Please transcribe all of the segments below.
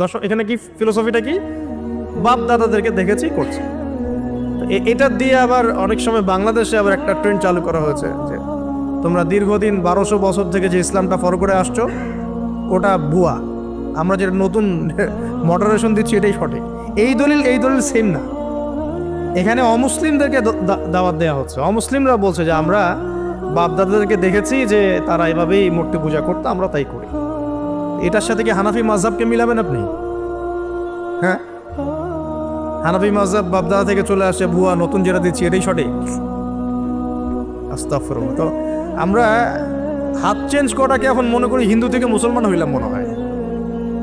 দর্শক, এখানে কি ফিলোসফিটা কি? বাপ দাদাদেরকে দেখেছি, করছে। এটা দিয়ে আবার অনেক সময় বাংলাদেশে আবার একটা ট্রেন্ড চালু করা হয়েছে যে তোমরা দীর্ঘদিন বারোশো বছর থেকে যে ইসলামটা ফলো করে আসছো, ওটা ভুয়া। আমরা যেটা নতুন মডারেশন দিচ্ছি, এটাই সঠিক। এই দলিল এই দলিল সেম না। এখানে অমুসলিমদেরকে দাওয়াত দেওয়া হচ্ছে। অমুসলিমরা বলছে যে, আমরা বাপ দাদাদেরকে দেখেছি যে তারা এভাবেই মূর্তি পূজা করতো, আমরা তাই করি। এটার সাথে কি হানাফি মাঝহাবকে মিলাবেন আপনি? হ্যাঁ? হানাফি মাঝহাব বাপ দাদা থেকে চলে আসে, ভুয়া, নতুন যেটা দিচ্ছি, এটাই সঠিক। আস্তাগফিরুল্লাহ। তো আমরা হাত চেঞ্জ করাটাকে এখন মনে করি হিন্দু থেকে মুসলমান হইলাম মনে হয়।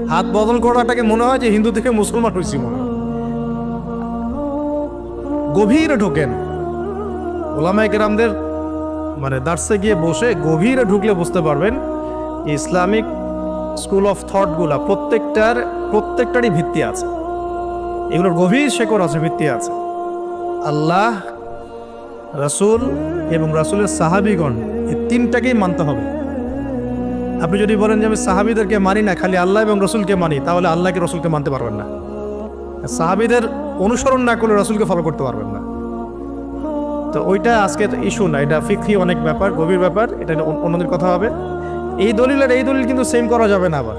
হাত বদল করাটাকে মনে হয় যে হিন্দু থেকে মুসলমান হয়েছি মনে হয়। গভীরে ঢোকেন। ওলামায় কেরামদের মানে দার্সে গিয়ে বসে গভীরে ঢুকলে বুঝতে পারবেন, ইসলামিক স্কুল অফ থটগুলা প্রত্যেকটার, প্রত্যেকটারই ভিত্তি আছে। এগুলোর গভীর শেকড় আছে, ভিত্তি আছে। আল্লাহ, রাসূল এবং রাসূলের সাহাবিগণ এই তিনটাকেই মানতে হবে। আপনি যদি বলেন যে আমি সাহাবিদেরকে মানি না, খালি আল্লাহ এবং রসুলকে মানি, তাহলে আল্লাহকে রসুলকে মানতে পারবেন না। সাহাবিদের অনুসরণ না করলে রসুলকে ফলো করতে পারবেন না। তো ওইটা আজকে ইস্যু না, এটা ফিক্রি অনেক ব্যাপার, গভীর ব্যাপার, এটা অন্যদের কথা হবে। এই দলিল আর এই দলিল কিন্তু সেম করা যাবে না আবার।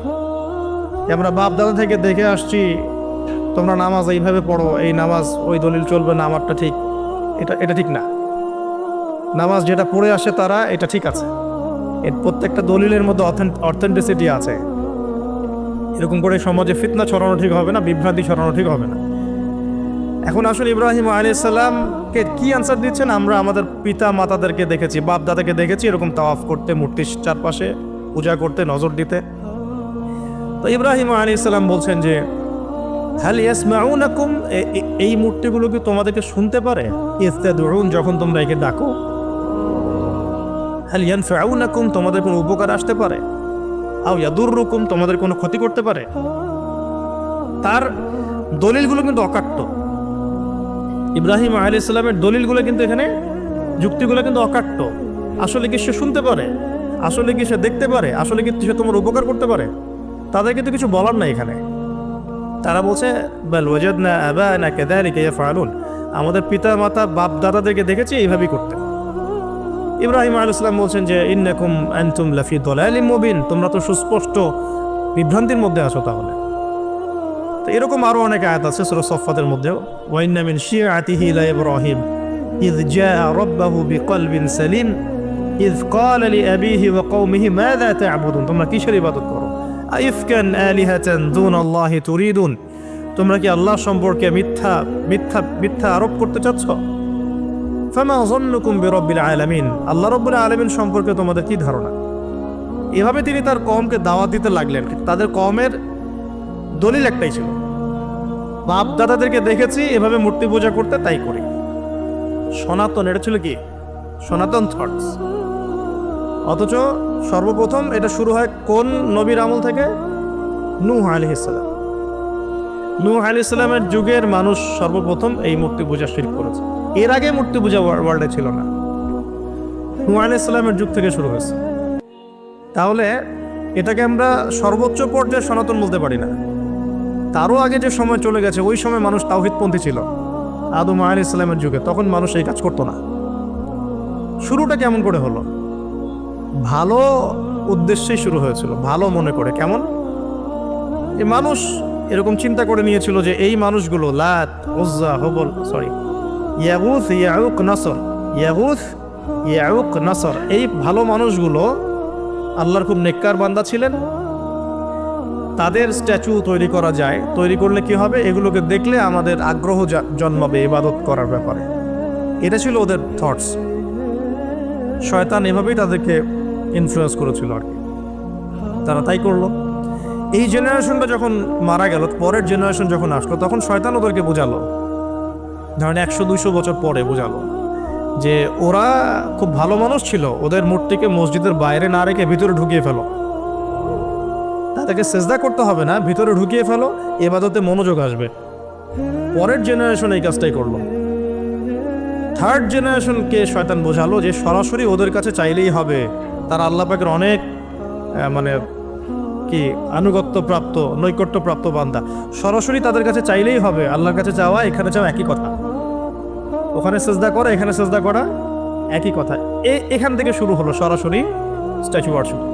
আমরা বাপ দাদা থেকে দেখে আসছি, তোমরা নামাজ এইভাবে পড়ো, এই নামাজ, ওই দলিল চলবে না, আমারটা ঠিক। এটা এটা ঠিক না। নামাজ যেটা পড়ে আসে তারা, এটা ঠিক আছে। এর প্রত্যেকটা দলিলের মধ্যে অথেন্টিসিটি আছে। এরকম করে সমাজে ফিতনা ছড়ানো ঠিক হবে না, বিভ্রান্তি ছড়ানো ঠিক হবে না। এখন আসলে ইব্রাহিম আলাইসাল্লামকে কি আনসার দিচ্ছেন? আমরা আমাদের পিতা মাতাদেরকে দেখেছি বাপ দাদাকে দেখেছি, এরকম তাওয়াফ করতে, মূর্তির চারপাশে পূজা করতে, নজর দিতে। তো ইব্রাহিম আলাইসাল্লাম বলছেন যে হ্যাল ইয়াসমাউনাকুম? এ- এ- এই মূর্তিগুলো কি তোমাদেরকে শুনতে পারে? ইস্তাদুন যখন তোমরা একে ডাকো। হ্যাল ইয়ানফাউনাকুম? তোমাদের কোনো উপকার আসতে পারে। আও ইয়াদুররুকুম তোমাদের কোনো ক্ষতি করতে পারে। তার দলিলগুলো কিন্তু অকাট্য। ইব্রাহিম আলী ইসলামের দলিলগুলো কিন্তু এখানে, যুক্তিগুলো কিন্তু অকাট্য। আসলে কি সে শুনতে পারে? আসলে কি সে দেখতে পারে? আসলে কি সে তোমার উপকার করতে পারে? তাদের কিন্তু কিছু বলার নাই এখানে। তারা বলছে না না আমাদের পিতা, মাতা, বাপ, দাদাদেরকে দেখেছি এইভাবেই করতে ইব্রাহিম আল ইসলাম বলছেন যে, ইন্নাকুম আনতুম লাফি দলালিম মুবিন। তোমরা তো সুস্পষ্ট বিভ্রান্তির মধ্যে আছো তাহলে। তো এরকম আরো অনেক আয়াত আছে সূরা সফফাতের মধ্যেও ওয়াইন্না মিন শিয়াতিহি লা ইব্রাহিম إذ جاء ربه بقلب سليم إذ قال لأبيه وقومه ماذا تعبدون তোমরা কিসের ইবাদত করো আইফকান আলিহাতান দুন আল্লাহ তুরিদুন তোমরা কি আল্লাহ সম্পর্কে মিথ্যা মিথ্যা মিথ্যা আরোপ করতে চাচ্ছ ফামা জন্নুকুম বিরব্বিল আলামিন আল্লাহ রব্বুল আলামিন সম্পর্কে তোমাদের কি ধারণা এভাবে তিনি তার কমকে দাওয়াত দিতে লাগলেন তাদের কমের দলিল একটাই ছিল। বাপ দাদাদেরকে দেখেছি, এভাবে মূর্তি পূজা করতে তাই করি। সনাতন, এটা ছিল কি? সনাতন থটস অথচ সর্বপ্রথম এটা শুরু হয় কোন নবীর আমল থেকে? নূহ আলি ইসলাম নূহ আলি ইসলামের যুগের মানুষ সর্বপ্রথম এই মূর্তি পূজা শুরু করেছে। এর আগে মূর্তি পূজা ওয়ার্ল্ডে ছিল না। নূহ আলি ইসলামের যুগ থেকে শুরু হয়েছে। তাহলে এটাকে আমরা সর্বোচ্চ পর্যায়ে সনাতন বলতে পারি না। তারও আগে যে সময় চলে গেছে, ওই সময় মানুষ তাওহিদপন্থী ছিল। আদম আল ইসলামের যুগে, তখন মানুষ এই কাজ করতো না। শুরুটা কেমন করে হলো? ভালো উদ্দেশ্যেই শুরু হয়েছিল, ভালো মনে করে। কেমন? এই মানুষ এরকম চিন্তা করে নিয়েছিল যে এই মানুষগুলো, লাত ওজ্জা হবল সরি ইয়াগুথ ইয়াউক, নাসর ইয়াগুথ ইয়াউক, নাসর, এই ভালো মানুষগুলো আল্লাহর খুব নেককার বান্দা ছিলেন। তাদের স্ট্যাচু তৈরি করা যায়। তৈরি করলে কি হবে? এগুলোকে দেখলে আমাদের আগ্রহ জন্মাবে ইবাদত করার ব্যাপারে। এটা ছিল ওদের থটস শয়তান এভাবেই তাদেরকে ইনফ্লুয়েন্স করেছিল আর কি। তারা তাই করল। এই জেনারেশনটা যখন মারা গেল, পরের জেনারেশন যখন আসলো, তখন শয়তান ওদেরকে বোঝালো। ধরেন একশো দুইশো বছর পরে বোঝালো যে ওরা খুব ভালো মানুষ ছিল। ওদের মূর্তিকে মসজিদের বাইরে না রেখে ভিতরে ঢুকিয়ে ফেলো। তাদেরকে সেজদা করতে হবে না, ভিতরে ঢুকিয়ে ফেলো, এবাদতে মনোযোগ আসবে। পরের জেনারেশন এই কাজটাই করল। থার্ড জেনারেশনকে শয়তান বোঝালো যে সরাসরি ওদের কাছে চাইলেই হবে। তারা আল্লাহ পাকের অনেক মানে কি কি আনুগত্য প্রাপ্ত নৈকট্য প্রাপ্ত বান্দা। সরাসরি তাদের কাছে চাইলেই হবে, আল্লাহর কাছে যাওয়া এখানে যাওয়া একই কথা। ওখানে সেজদা করা, এখানে সেজদা করা একই কথা। এ, এখান থেকে শুরু হলো সরাসরি স্ট্যাচু ওয়ার্শিপ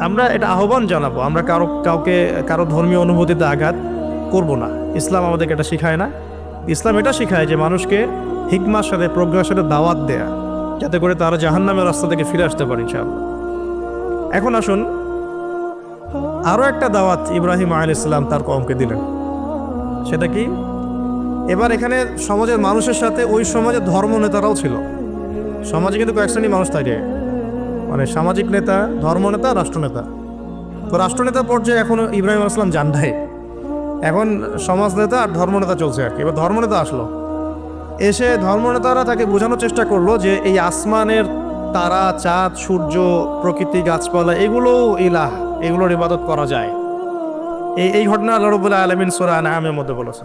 আমরা এটা আহ্বান জানাব, আমরা কারও, কাউকে, কারও ধর্মীয় অনুভূতিতে আঘাত করব না। ইসলাম আমাদেরকে এটা শেখায় না। ইসলাম এটা শেখায় যে মানুষকে হিকমার সাথে, প্রজ্ঞার সাথে দাওয়াত দেয়া, যাতে করে তারা জাহান্নামের রাস্তা থেকে ফিরে আসতে পারে, ইনশাআল্লাহ। এখন আসুন আরও একটা দাওয়াত ইব্রাহিম আল ইসলাম তার কমকে দিলেন। সেটা কি? এবার এখানে সমাজের মানুষের সাথে ওই সমাজের ধর্ম নেতারাও ছিল। সমাজে কিন্তু কয়েক শ্রেণি মানুষ থাকে মানে সামাজিক নেতা, ধর্মনেতা, রাষ্ট্রনেতা। তো রাষ্ট্রনেতা পর্যায়ে এখন ইব্রাহিম আসলাম জান্ডায় এখন সমাজ নেতা আর ধর্মনেতা চলছে আর কি। এবার ধর্মনেতা আসলো। এসে ধর্মনেতারা তাকে বোঝানোর চেষ্টা করল যে এই আসমানের তারা, চাঁদ, সূর্য, প্রকৃতি, গাছপালা এগুলো ইলাহ, এগুলোর ইবাদত করা যায়। এই এই ঘটনা আল্লাহ রবুল্লাহ আলমিন সোরা আনামের মধ্যে বলেছে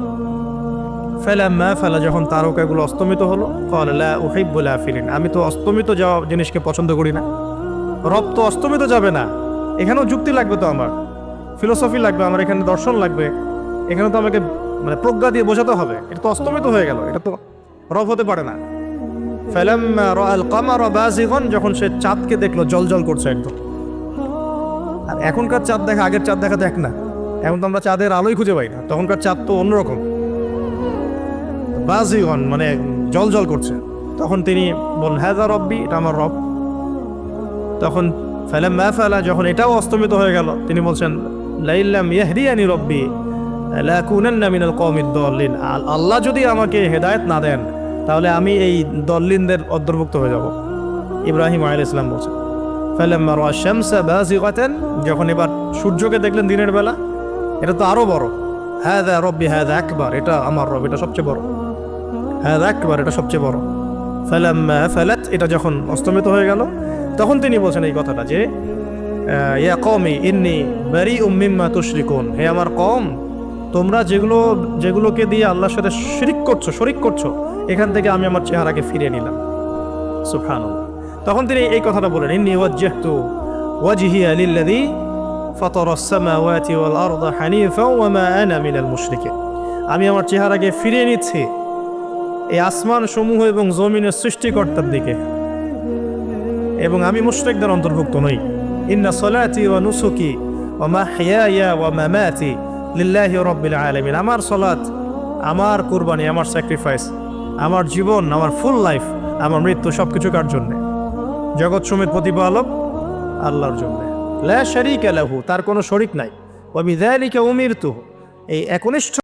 ফেলাম্মা ফেলা যখন তারকাগুলো অস্তমিত হলো ফলা উহিবুল আফিলিন আমি তো অস্তমিত যাওয়া জিনিসকে পছন্দ করি না। রব তো অস্তমিত যাবে না। এখানেও যুক্তি লাগবে তো আমার। ফিলোসফি লাগবে, আমার এখানে দর্শন লাগবে। এখানে তো আমাকে মানে প্রজ্ঞা দিয়ে বোঝাতে হবে। এটা তো অস্তমিত হয়ে গেল, এটা তো রব হতে পারে না। বাজিগান যখন সে চাঁদকে দেখল জল জল করছে একদম। আর এখনকার চাঁদ দেখা, আগের চাঁদ দেখা দেখ না। এখন তো আমরা চাঁদের আলোই খুঁজে পাই না। তখনকার চাঁদ তো অন্যরকম। বাজিগন মানে জল জল করছে। তখন তিনি বললেন হ্যাঁ রব্বি, এটা আমার রব। তখন ফেলাম মা ফেলা, যখন এটাও অস্তমিত হয়ে গেল, তিনি বলছেন লাইল্লাম ইয়াহদিয়ানি রব্বি দল্লিন। আল্লাহ যদি আমাকে হেদায়েত না দেন, তাহলে আমি এই দল্লিনদের অন্তর্ভুক্ত হয়ে যাব। ইব্রাহিম আলাইহিস ইসলাম বলছেন, ফালাম্মা যখন এবার সূর্যকে দেখলেন দিনের বেলা, এটা তো আরও বড় হ্যাঁ রব্বি হ্যাঁ আকবার, এটা আমার রব, এটা সবচেয়ে বড়। হ্যাঁ একবার এটা সবচেয়ে বড়। ফালাম্মা ফালাত, এটা যখন অস্তমিত হয়ে গেল, তখন তিনি বলছেন এই কথাটা যে ইয়া কওমি ইন্নি বারি উম্মিম্মা তুশরিকুন। হে আমার কম তোমরা যেগুলো, যেগুলোকে দিয়ে আল্লাহর সাথে শিরিক করছ, শরিক করছ, এখান থেকে আমি আমার চেহারাকে ফিরিয়ে নিলাম। সুবহানাল্লাহ। তখন তিনি এই কথাটা বলেন ইন্নি ওয়াজ্জাহতু ওয়াজহিয়া লিল্লাযী ফাতারা আস-সামাওয়াতি ওয়াল আরদা হানিফা ওয়া মা আনা মিনাল মুশরিকিন। আমি আমার চেহারাকে ফিরিয়ে নিচ্ছি এই আসমান সমূহ এবং জমিনের সৃষ্টিকর্তার দিকে। এবং আমি মুশরিকদের অন্তর্ভুক্ত নই। ইন্না সলাতি ওয়া নুসুকি ওয়া মাহইয়ায়া ওয়া মামাতি লিল্লাহি রাব্বিল আলামিন। আমার সলাত আমার কুরবানি, আমার স্যাক্রিফাইস আমার জীবন, আমার ফুল লাইফ আমার মৃত্যু সব কিছু কার জন্যে? জগৎ সমেত প্রতিপালক আল্লাহর জন্য। লা শারিকা লাহু, তার কোনো শরিক নাই। ওয়া বিযালিকা উমিরতু এই একনিষ্ঠ